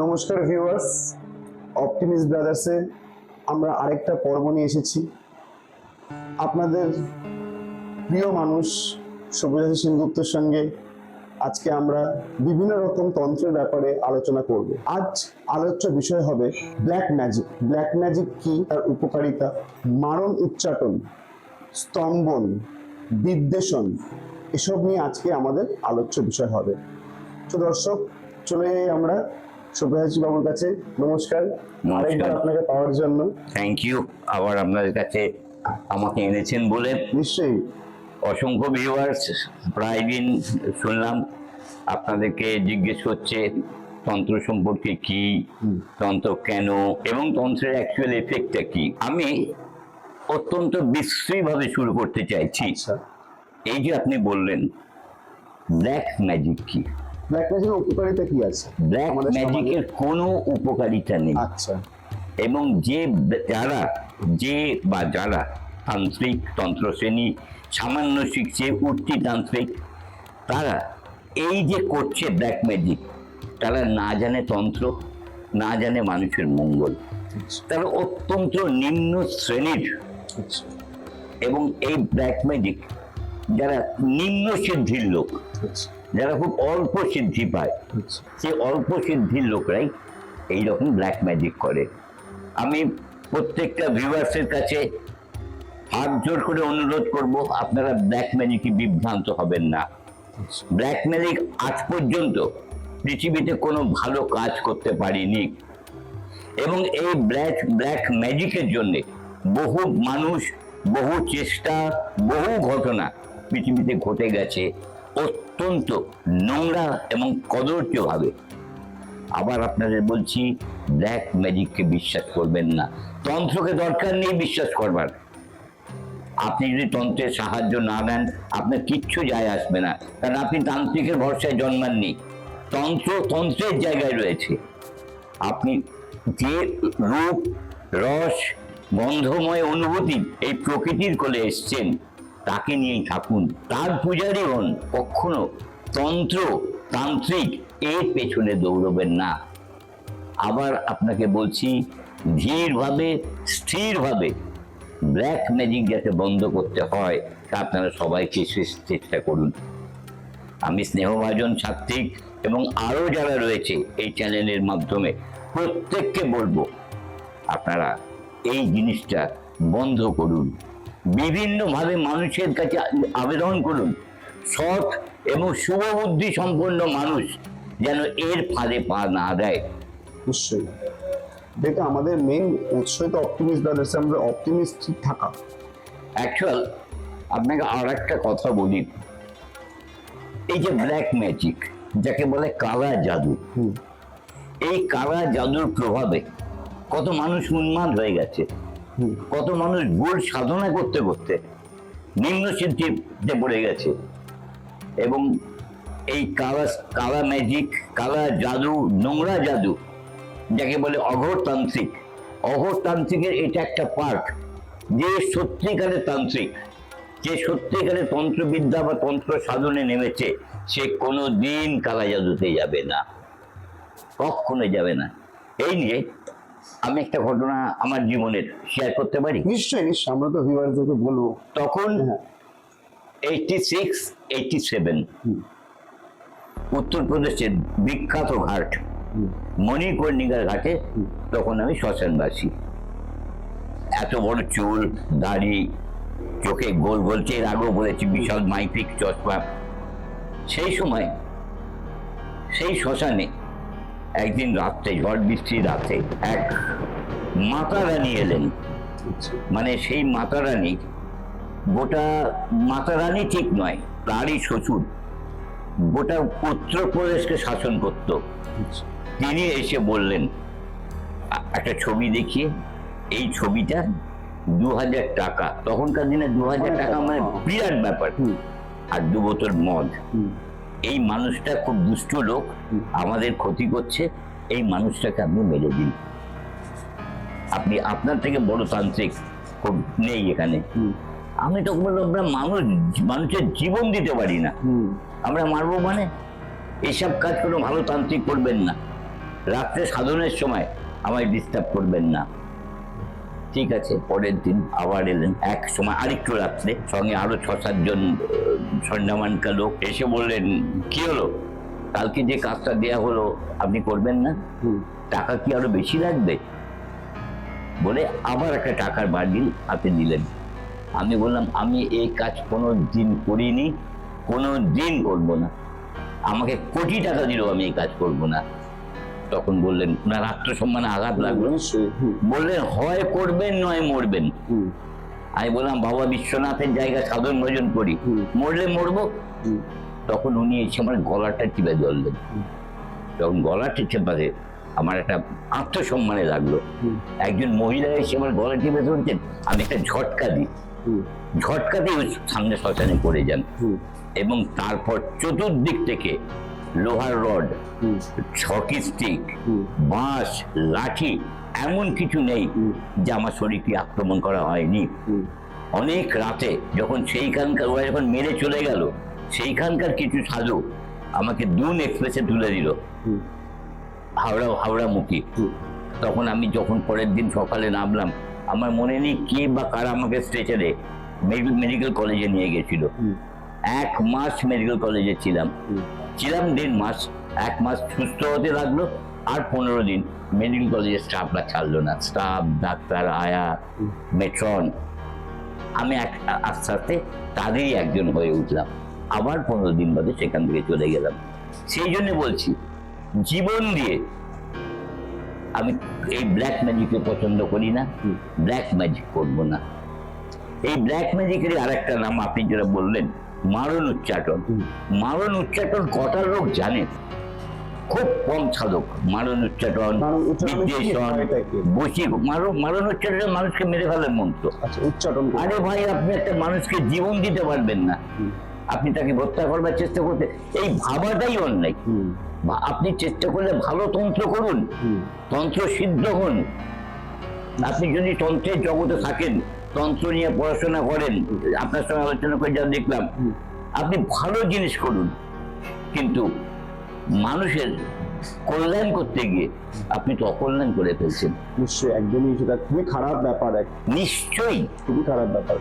নমস্কার viewers optimist ব্রাদার্সে আমরা আরেকটা পর্ব নিয়ে এসেছি। আপনাদের প্রিয় মানুষ সব্যসাচী সেনগুপ্তর সঙ্গে আজকে আমরা বিভিন্ন রকম তন্ত্রের ব্যাপারে আলোচনা করব। আজ আলোচ্য বিষয় হবে ব্ল্যাক ম্যাজিক ব্ল্যাক ম্যাজিক কি? তার উপকারিতা? মারণ উচ্চাটন, স্তম্ভন, বিদ্বেষণ, এসব নিয়ে আজকে আমাদের আলোচ্য বিষয় হবে। তো দর্শক, চলে যাই আমরা সব্যসাচী বাবুর কাছে নমস্কার। নমস্কার। আরেকবার আপনাকে পাওয়ার জন্য। থ্যাংক ইউ আবার আপনাদের কাছে আমাকে এনেছেন বলে নিশ্চয়ই। অসংখ্য ভিউয়ার্স প্রায় দিন শুনলাম আপনাদেরকে জিজ্ঞেস করছে তন্ত্র সম্পর্কে কি তন্ত্র কেন এবং তন্ত্রের অ্যাকচুয়াল এফেক্টটা কি? আমি অত্যন্ত বিশ্রীভাবে শুরু করতে চাইছি। আচ্ছা। এই যে আপনি বললেন ব্ল্যাক ম্যাজিক কি? ব্ল্যাক ম্যাজিকের উপকারিতা কি আছে? ব্ল্যাক? ম্যাজিকের কোনো উপকারিতা নেই। আচ্ছা। এবং যে যারা যে বা যারা তান্ত্রিক তন্ত্রশ্রেণী সামান্য শিখছে উঠতি তান্ত্রিক তারা এই যে করছে ব্ল্যাক ম্যাজিক তারা না জানে তন্ত্র না জানে মানুষের মঙ্গল। তারা অত্যন্ত নিম্ন শ্রেণির। আচ্ছা। এবং এই ব্ল্যাক ম্যাজিক যারা নিম্ন সিদ্ধির লোক আচ্ছা। যারা খুব অল্প সিদ্ধি পায় আচ্ছা। সে অল্প সিদ্ধির লোকরাই এইরকম ব্ল্যাক ম্যাজিক করে। আমি প্রত্যেকটা ভিউয়ার্সের কাছে হাত জোর করে অনুরোধ করব আপনারা ব্ল্যাক ম্যাজিকে বিভ্রান্ত হবেন না। আচ্ছা। ব্ল্যাক ম্যাজিক আজ পর্যন্ত পৃথিবীতে কোনো ভালো কাজ করতে পারিনি। এবং এই ব্ল্যাক ব্ল্যাক ম্যাজিকের জন্যে বহু মানুষ বহু চেষ্টা বহু ঘটনা পৃথিবীতে ঘটে গেছে। অত্যন্ত নোংরা এবং কদর্যভাবে। আবার আপনাদের বলছি ব্ল্যাক ম্যাজিককে বিশ্বাস করবেন না। তন্ত্রকে দরকার নেই বিশ্বাস করবার। আপনি যদি তন্ত্রের সাহায্য না নেন, আপনার কিচ্ছু যায় আসবে না। কারণ আপনি তান্ত্রিকের ভরসায় জন্মাননি। তন্ত্র তন্ত্রের জায়গায় রয়েছে। আপনি যে রূপ, রস, গন্ধময় অনুভূতি এই প্রকৃতির কোলে এসছেন তাকে নিয়েই থাকুন। তার পূজারী হন। কখনো তন্ত্র, তান্ত্রিক এর পেছনে দৌড়বেন না। আবার আপনাকে বলছি, ধীরভাবে, স্থিরভাবে ব্ল্যাক ম্যাজিক যাতে বন্ধ করতে হয়, তা আপনারা সবাইকে চেষ্টা করুন। আমি স্নেহভাজন ছাত্রিক এবং আরও যারা রয়েছে এই চ্যানেলের মাধ্যমে, প্রত্যেককে বলব, আপনারা এই জিনিসটা বন্ধ করুন। বিভিন্নভাবে মানুষের কাছে আবেদন করুন। সৎ এবং শুভবুদ্ধি সম্পন্ন মানুষ যেন এর ফাঁদে পা না দেয়। নিশ্চয়ই। দেখো আমাদের মেন উৎসই তো অপটিমিস্ট ব্রাদার্স আমরা অপটিমিস্ট থাকা। অ্যাকচুয়াল আপনাকে আর একটা কথা বলি। এই যে ব্ল্যাক ম্যাজিক যাকে বলে কালা জাদু এই কালা জাদুর প্রভাবে কত মানুষ উন্মাদ হয়ে গেছে। কত মানুষ ভুল সাধনা করতে করতে নিম্ন সিদ্ধিতে পড়ে গেছে। এবং এই কালা কালা ম্যাজিক কালা জাদু, নোংরা জাদু, যাকে বলে অঘরতান্ত্রিক, অঘরতান্ত্রিকের এটা একটা পার্ট যে সত্যিকারের তান্ত্রিক, যে সত্যিকারের তন্ত্রবিদ্যা বা তন্ত্র সাধনে নেমেছে, সে কোনো দিন কালা জাদুতে যাবে না কখনো যাবে না। এই নিয়ে আমি একটা ঘটনা আমার জীবনের শেয়ার করতে পারি? নিশ্চয়ই নিশ্চয়ই আমরা তো ভিউয়ারদেরকে বলব। তখন এইটি সিক্স এইটি সেভেন উত্তরপ্রদেশের বিখ্যাত ঘাট মণিকর্ণিকার ঘাটে তখন আমি শ্মশানবাসী। এত বড় চুল দাড়ি চোখে গোল গোল চেয়ে আগেও বলেছি বিশাল মাইপিক চশমা। সেই সময় সেই শ্মশানে একদিন রাত্রে ঝড় বৃষ্টি রাতে এক মাতা রানী এলেন। মানে সেই মাতা রানী গোটা মাতা রানী ঠিক নয় তারই শ্বশুর গোটা উত্তরপ্রদেশকে শাসন করত। তিনি এসে বললেন একটা ছবি দেখিয়ে এই ছবিটা দু হাজার টাকা। তখনকার দিনে দু হাজার টাকা মানে বিরাট ব্যাপার। আর দু বোতল মদ। এই মানুষটা খুব দুষ্ট লোক, আমাদের ক্ষতি করছে, এই মানুষটাকে আপনি মেরে দিন। আপনি আপনার থেকে বড় তান্ত্রিক খুব নেই এখানে। আমি তো বললাম, আমরা মানুষ, মানুষের জীবন দিতে পারি না। আমরা মারবো মানে? এসব কাজ কোনো ভালো তান্ত্রিক করবেন না। রাত্রে সাধনের সময় আমায় ডিস্টার্ব করবেন না। ঠিক আছে পরের দিন আবার এলেন। এক সময় আরেকটু রাত্রে সঙ্গে আরও ছ সাতজন সন্ধ্যামানকা লোক এসে বললেন কি হলো? কালকে যে কাজটা দেয়া হলো আপনি করবেন না? টাকা কি আরও বেশি লাগবে? বলে আবার একটা টাকার বান্ডিল হাতে দিলেন আমি বললাম আমি এই কাজ কোনো দিন করিনি কোনো দিন করব না। আমাকে কোটি টাকা দিলেও আমি এই কাজ করব না। তখন বললেন ওনার আত্মসম্মানে আঘাত লাগল। বললেন হয় করবেন নয় মরবেন। আমি বললাম বাবা বিশ্বনাথের জায়গায় সাধন ভোজন করি। মরলে মরবো? তখন উনি এসে আমার গলাটা টিপে ধরলেন। তখন গলাটা চেপাতে আমার একটা আত্মসম্মানে লাগল। একজন মহিলা এসে আমার গলা টিপে ধরছেন আমি একটা ঝটকা দিই। ঝটকাতেই সামনে শ্মশানে পড়ে যান। এবং তারপর চতুর্দিক থেকে লোহার রড হকি স্টিক বাঁশ লাঠি এমন কিছু নেই যে আমার শরীরকে আক্রমণ করা হয়নি। অনেক রাতে যখন সেইখানকার ওরা যখন মেরে চলে গেল সেইখানকার কিছু সাধু আমাকে দুন এক্সপ্রেসে তুলে দিল। হুম। হাওড়া হাওড়ামুখী। তখন আমি যখন পরের দিন সকালে নামলাম আমার মনে নেই কে বা কারা আমাকে স্ট্রেচারে মেডিকেল কলেজে নিয়ে গেছিল। এক মাস মেডিকেল কলেজে ছিলাম। ছিলাম দেড় মাস, এক মাস সুস্থ হতে লাগল, আর পনেরো দিন মেডিকেল কলেজের স্টাফরা ছাড়লো না। স্টাফ ডাক্তার, আয়া মেট্রন আমি এক, আস্তে আস্তে তাদেরই একজন হয়ে উঠলাম। আবার পনেরো দিন বাদে সেখান থেকে চলে গেলাম। সেই জন্য বলছি, জীবন দিয়ে আমি এই ব্ল্যাক ম্যাজিককে পছন্দ করি না ব্ল্যাক ম্যাজিক করব না। এই ব্ল্যাক ম্যাজিকের আরেকটা নাম আপনি যেটা বললেন মারণ উচ্চাটন। মারণ উচ্চাটন কটা লোক জানে? খুব কম সাধক মারণ উচ্চাটন? বসি মারণ মারণ উচ্চাটন মানুষকে মেরে ফেলার মন্ত্র। আচ্ছা উচ্চাটন আরে ভাই আপনি একটা মানুষকে জীবন দিতে পারবেন না। আপনি তাকে হত্যা করবার চেষ্টা করতে এই ভাবাটাই অন্যায়। বা আপনি চেষ্টা করলে ভালো তন্ত্র করুন। তন্ত্র সিদ্ধ হন। আপনি যদি তন্ত্রের জগতে থাকেন তন্ত্র নিয়ে পড়াশোনা করেন আপনার সঙ্গে আলোচনা করে যা দেখলাম আপনি ভালো জিনিস করুন। কিন্তু মানুষের কল্যাণ করতে গিয়ে আপনি তো অকল্যাণ করে ফেলছেন। নিশ্চয়ই একদমই সেটা খুবই খারাপ ব্যাপার এক। নিশ্চয়ই। খুবই খারাপ ব্যাপার।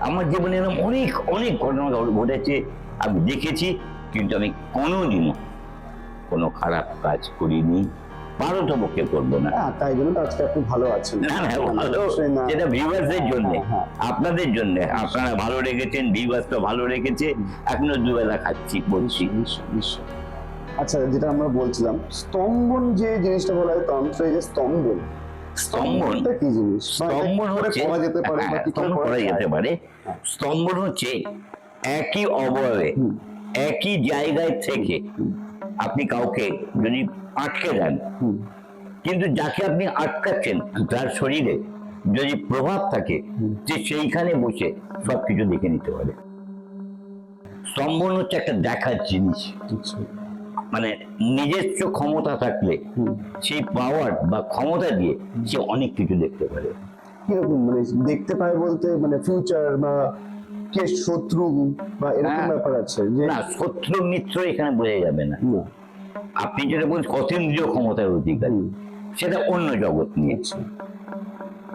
আমার জীবনে এরকম অনেক অনেক ঘটনা ঘটেছে আমি দেখেছি কিন্তু আমি কোনোদিনও কোনো খারাপ কাজ করিনি। পারতপক্ষে করব না। হ্যাঁ তাই জন্য আজকে আপনি ভালো আছেন। জন্য হ্যাঁ, হ্যাঁ। আপনাদের জন্য। আপনারা ভালো রেখেছেন ভিউয়ার্স তো ভালো রেখেছে এখনও দুবেলা খাচ্ছি বলছি। আচ্ছা যেটা আমরা বলছিলাম স্তম্ভন যে জিনিসটা বলা হয় তন্ত্রে যে স্তম্ভন। স্তম্ভন? কি জিনিস? স্তম্ভন হচ্ছে করা যেতে পারে করে যেতে পারে। স্তম্ভন হচ্ছে একই অবয়বে একই জায়গায় থেকে। আপনি কাউকে যদি আটকে দেন কিন্তু যাকে আপনি আটকাচ্ছেন তার শরীরে যদি প্রভাব থাকে যে সেইখানে বসে সবকিছু দেখে নিতে পারে। স্তম্ভন হচ্ছে একটা দেখার জিনিস। আচ্ছা। মানে নিজস্ব ক্ষমতা থাকলে সেই পাওয়ার বা ক্ষমতা দিয়ে সে অনেক কিছু দেখতে পারে। কীরকম মানে দেখতে পায় বলতে মানে ফিউচার বা কে শত্রু বা এরকম হ্যাঁ। ব্যাপার আছে যে না শত্রু মিত্র এখানে বোঝা যাবে না। আপনি যেটা বলছেন অতীন্দ্রিয় ক্ষমতার অধিকারী। সেটা অন্য জগৎ নিয়ে। আচ্ছা,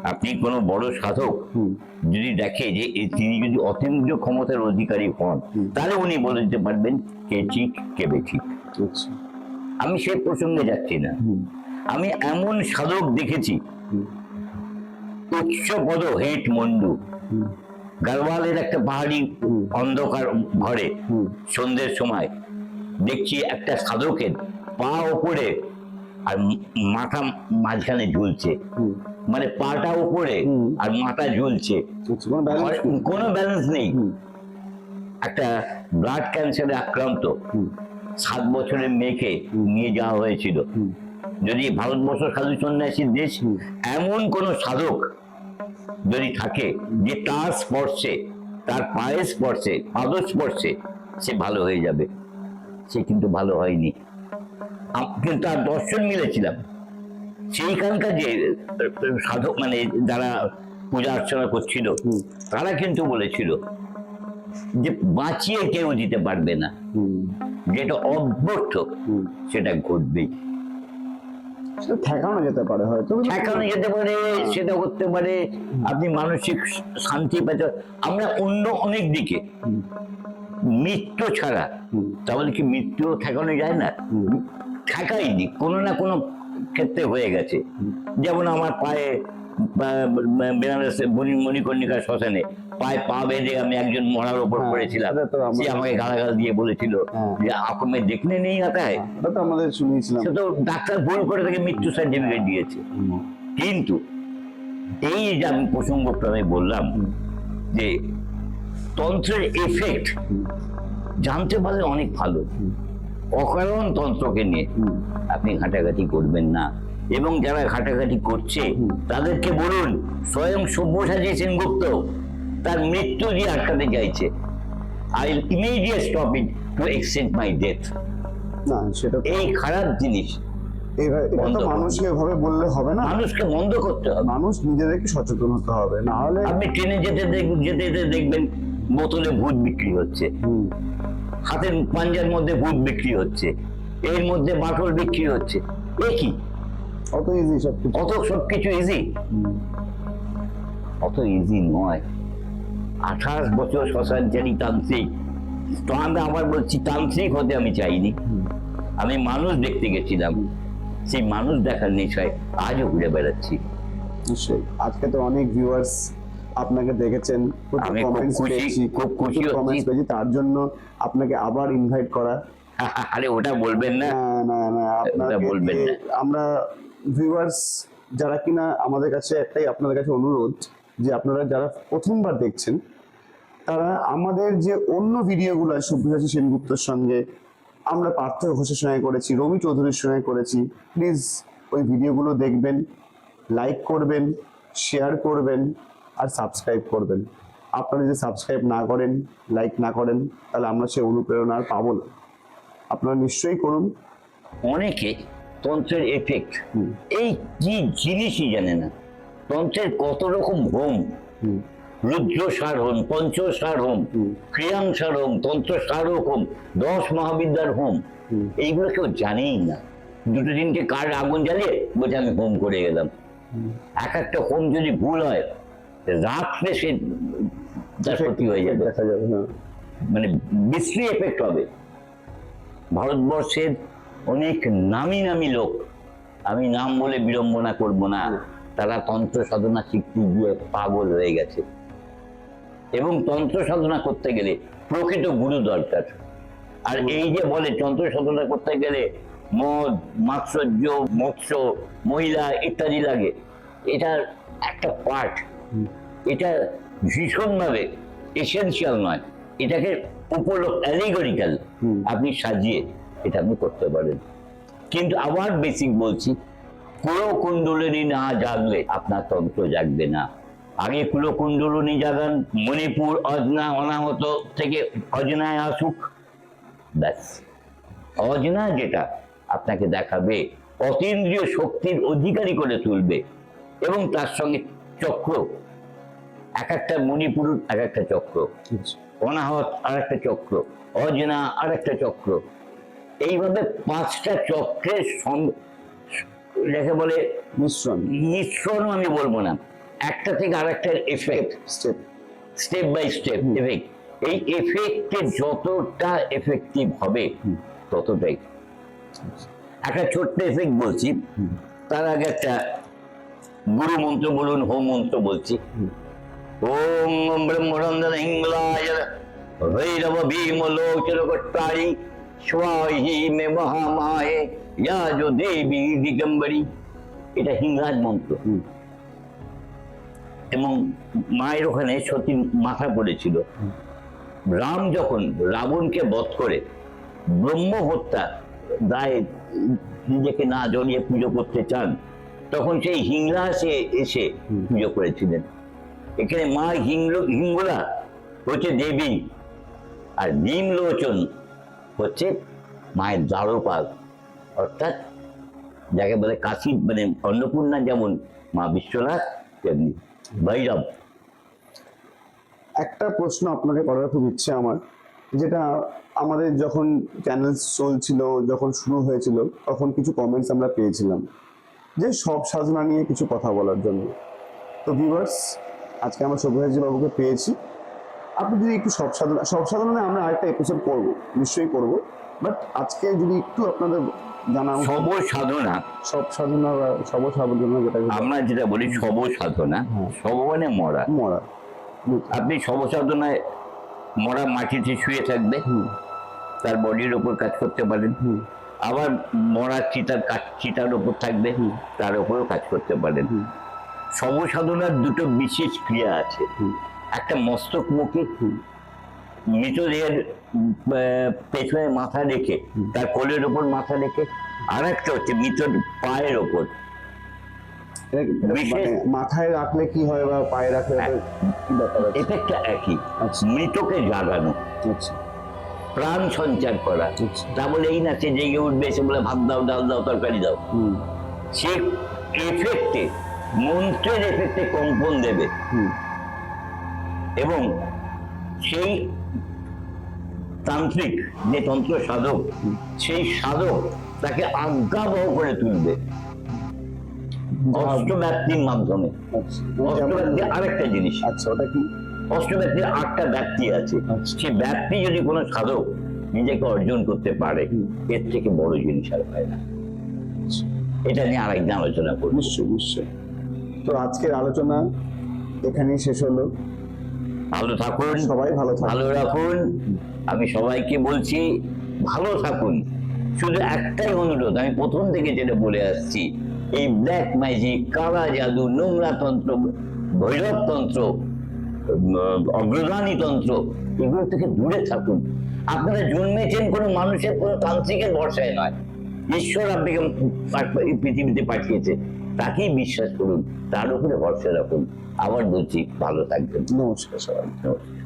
আপনি কোনো বড় সাধক যদি দেখে যে তিনি যদি অতীন্দ্রিয় ক্ষমতার অধিকারী হন তাহলে উনি বলে দিতে পারবেন কে ঠিক কে বেঠিক আচ্ছা, আমি সে প্রসঙ্গে যাচ্ছি না। আমি এমন সাধক দেখেছি উচ্চ পদ হেঁট মন্ডু। গারওয়ালের একটা পাহাড়ি অন্ধকার ঘরে সন্ধ্যের সময় দেখছি একটা সাধকের পা ওপরে আর মাথা মাঝখানে ঝুলছে। মানে পাটা উপরে আর মাথা ঝুলছে। কোনো balance ঘরে- নেই। ব্যালেন্স একটা ব্লাড ক্যান্সারে আক্রান্ত সাত বছরের মেয়েকে নিয়ে যাওয়া হয়েছিল। যদি ভারতবর্ষ সাধু সন্ন্যাসীর দেশ এমন কোন সাধক যদি থাকে যে তার স্পর্শে তার পায়ের স্পর্শে পাদ স্পর্শে সে ভালো হয়ে যাবে। সে কিন্তু ভালো হয়নি। কিন্তু তার দর্শন মিলেছিলাম। সেইখানকার যে সাধক মানে যারা পূজা অর্চনা করছিল। তারা কিন্তু বলেছিল যে বাঁচিয়ে কেউ দিতে পারবে না। যেটা অভ্যর্থ সেটা ঘটবেই। ঠেকানো যেতে পারে হয়তো। ঠেকানো যেতে পারে সেটা করতে পারে। আপনি মানসিক শান্তি পেতে আমরা অন্য অনেক দিকে। মৃত্যু ছাড়া। তাহলে কি মৃত্যু ঠেকানো যায় না? ঠেকাই ঠেকাইনি কোনো না কোনো ক্ষেত্রে হয়ে গেছে। যেমন আমার পায়ে বেনারসে মণি- মণিকর্ণিকা শ্মশানে পায়ে পা বেঁধে আমি একজন মরার ওপর হ্যাঁ, পড়েছিলাম। সে আমাকে গালাগাল দিয়ে বলেছিল হ্যাঁ। যে আপনি দেখলে নেই ওটা তো আমাদের শুনিয়েছিলাম। তো ডাক্তার ভুল করে তাকে মৃত্যু সার্টিফিকেট দিয়েছে। কিন্তু এই যে আমি প্রসঙ্গক্রমে বললাম যে তন্ত্রের এফেক্ট জানতে পারলে অনেক ভালো। অকারণ তন্ত্রকে নিয়ে আপনি ঘাটাঘাটি করবেন না। এবং যারা ঘাটাঘাটি করছে তাদেরকে বলুন স্বয়ং সব্যসাচী সেনগুপ্ত তার মৃত্যু দিয়ে আটকাতে চাইছে। I immediate stop it to my death না সেটা এই খারাপ জিনিস। মানুষকে এভাবে বললে হবে না। মানুষকে বন্ধ করতে হবে। মানুষ নিজেদেরকে সচেতন হতে হবে না হলে আপনি ট্রেনে যেতে যেতে যেতে দেখবেন বোতলে ভূত বিক্রি হচ্ছে। হাতের পাঞ্জার মধ্যে ভূত বিক্রি হচ্ছে এর মধ্যে বাটল বিক্রি হচ্ছে। এ কি? অত ইজি সব অত ইজি অত ইজি নয়। আঠাশ বছর তান্ত্রিক। তো আমি আবার বলছি তান্ত্রিক হতে আমি চাইনি। আমি মানুষ দেখতে গেছিলাম। সেই মানুষ দেখার নেশায় আজও ঘুরে বেড়াচ্ছি। নিশ্চয়ই। আজকে তো অনেক ভিউয়ার্স আপনাকে দেখেছেন আমি খুব কমেন্টস খুশি, পেয়েছি খুব খুশি হচ্ছি। কমেন্টস পেয়েছি তার জন্য আপনাকে আবার ইনভাইট করা আরে ওটা বলবেন না না না না আপনাকে বলবেন না। আমরা ভিউয়ার্স যারা কিনা আমাদের কাছে একটাই আপনাদের কাছে অনুরোধ যে আপনারা যারা প্রথমবার দেখছেন তারা আমাদের যে অন্য ভিডিওগুলো আছে সুপ্রিয়াসী সেনগুপ্তর সঙ্গে আমরা পার্থ ঘোষের সঙ্গে করেছি রবি চৌধুরীর সঙ্গে করেছি প্লিজ ওই ভিডিওগুলো দেখবেন লাইক করবেন শেয়ার করবেন আর সাবস্ক্রাইব করবেন। আপনারা যদি সাবস্ক্রাইব না করেন লাইক না করেন তাহলে আমরা সেই অনুপ্রেরণা আর পাবো না। আপনারা নিশ্চয়ই করুন। অনেকে তন্ত্রের এফেক্ট এই কি জিনিসই জানে না। তন্ত্রের কত রকম হোম। রুদ্র সার হোম পঞ্চ সার হোম। ক্রিয়াং সার হোম তন্ত্র সারক হোম দশ মহাবিদ্যার হোম এইগুলো কেউ জানেই না। দুটো তিনটে কার আগুন জ্বালিয়ে বলছে আমি হোম করে গেলাম। এক একটা হোম যদি ভুল হয় রাত্রে সে তার ক্ষতি হয়ে যাবে। হ্যাঁ। মানে বিশ্রী এফেক্ট হবে। ভারতবর্ষের অনেক নামি নামি লোক আমি নাম বলে বিড়ম্বনা করব না তারা তন্ত্র সাধনা শিখতে গিয়ে পাগল হয়ে গেছে। এবং তন্ত্র সাধনা করতে গেলে প্রকৃত গুরু দরকার। আর এই যে বলে তন্ত্র সাধনা করতে গেলে মদ মাৎসর্য মৎস্য মহিলা ইত্যাদি লাগে এটার একটা পার্ট এটা ভীষণভাবে এসেনশিয়াল নয়। এটাকে উপলক্ষ অ্যালিগরিক্যাল আপনি সাজিয়ে এটা আপনি করতে পারেন। কিন্তু আবার বেসিক বলছি কুলকুণ্ডলিনী না জাগলে আপনার তন্ত্র জাগবে না। আগে কুলকুণ্ডলিনী জাগান মণিপুর অজনা অনাহত থেকে অজনায় আসুক ব্যাস। অজনা যেটা আপনাকে দেখাবে অতীন্দ্রিয় শক্তির অধিকারী করে তুলবে এবং তার সঙ্গে চক্র এক একটা মণিপুর এক একটা চক্র। অনাহত আর একটা চক্র। অজনা আর একটা চক্র। এইভাবে পাঁচটা চক্রের যাকে বলে মিশ্রণ। মিশ্রণ আমি বলব না। একটা থেকে আর একটা effect step step by step effect এই এফেক্টে যতটা এফেক্টিভ হবে ততটাই। একটা ছোট্ট এফেক্ট বলছি। তার আগে একটা গুরু মন্ত্র বলুন হোম মন্ত্র বলছি। মে মহামায়ে দিগম্বরী এটা হিংরাজ মন্ত্র। এবং মায়ের ওখানে সতী মাথা পড়েছিল। রাম যখন রাবণকে বধ করে ব্রহ্ম হত্যা দায়ে নিজেকে না জড়িয়ে পুজো করতে চান তখন সেই হিংলাসে এসে পুজো করেছিলেন। এখানে মা হিংল, হিঙ্গুলা হচ্ছে দেবী আর ভীমলোচন হচ্ছে মায়ের দ্বারপাল। অর্থাৎ যাকে বলে কাশী মানে অন্নপূর্ণা যেমন মা বিশ্বনাথ, তেমনি ভৈরব। একটা প্রশ্ন আপনাকে করার খুব ইচ্ছে আমার, যেটা আমাদের যখন চ্যানেল চলছিল, যখন শুরু হয়েছিল, তখন কিছু কমেন্টস আমরা পেয়েছিলাম, যে সব সাধনা নিয়ে কিছু কথা বলার জন্য। তো ভিউয়ার্স আজকে আমরা সব্যসাচী বাবুকে পেয়েছি। আপনি যদি একটু সব সাধনা সব সাধনা আমরা আরেকটা এপিসোড করব নিশ্চয়ই করব। বাট আজকে যদি একটু আপনাদের জানা সব সাধনা। সব সাধনা বা সব সাধনা যেটা আমরা যেটা বলি সব সাধনা হ্যাঁ। সব মানে মরা। মরা। আপনি সব সাধনায় মরা মাটিতে শুয়ে থাকবে তার বডির ওপর কাজ করতে পারেন। হুম। আবার মরা চিতার চিতার ওপর থাকবে। তার উপরেও কাজ করতে পারেন। হুম। সব সাধনার দুটো বিশেষ ক্রিয়া আছে। একটা মস্তক মুখে মৃতদেহের পেছনে মাথা রেখে তার কোলের ওপর মাথা রেখে আর একটা হচ্ছে মৃতর পায়ের ওপর। মানে মাথায় রাখলে কি হয় বা পায়ে রাখলে আছে? এফেক্টটা একই। আচ্ছা। মৃতকে জাগানো। আচ্ছা। প্রাণ সঞ্চার করা। আচ্ছা। তা বলে এই না সে জেগে উঠবে এসে বলে ভাত দাও ডাল দাও তরকারি দাও। সে এফেক্টে মন্ত্রের এফেক্টে কম্পন দেবে এবং সেই তান্ত্রিক যে তন্ত্র সাধক সেই সাধক তাকে আজ্ঞাবহ করে তুলবে। অষ্টব্যাপ্তির মাধ্যমে। আচ্ছা। অষ্টব্যাপ্তি আরেকটা জিনিস। আচ্ছা ওটা কি? অষ্টব্যাপ্তির আটটা ব্যক্তি আছে। আচ্ছা। সেই ব্যক্তি যদি কোনো সাধক নিজেকে অর্জন করতে পারে এর থেকে বড় জিনিস আর হয় না। এটা নিয়ে আরেকদিন আলোচনা করব। নিশ্চয়ই নিশ্চয়ই। তো আজকের আলোচনা এখানেই শেষ হলো। ভালো থাকুন। সবাই ভালো ভালো রাখুন। আমি সবাইকে বলছি ভালো থাকুন। শুধু একটাই অনুরোধ আমি প্রথম থেকে যেটা বলে আসছি এই ব্ল্যাক ম্যাজিক কালা জাদু নোংরা তন্ত্র ভৈরব তন্ত্র অগ্রগামী তন্ত্র এগুলো থেকে দূরে থাকুন। আপনারা জন্মেছেন কোনো মানুষের কোনো তান্ত্রিকের ভরসায় নয়। ঈশ্বর আপনাকে পৃথিবীতে পাঠিয়েছে। তাকেই বিশ্বাস করুন তার উপরে ভরসা রাখুন। আমার বলছি ভালো থাকবেন। নমস্কার সবাই নমস্কার।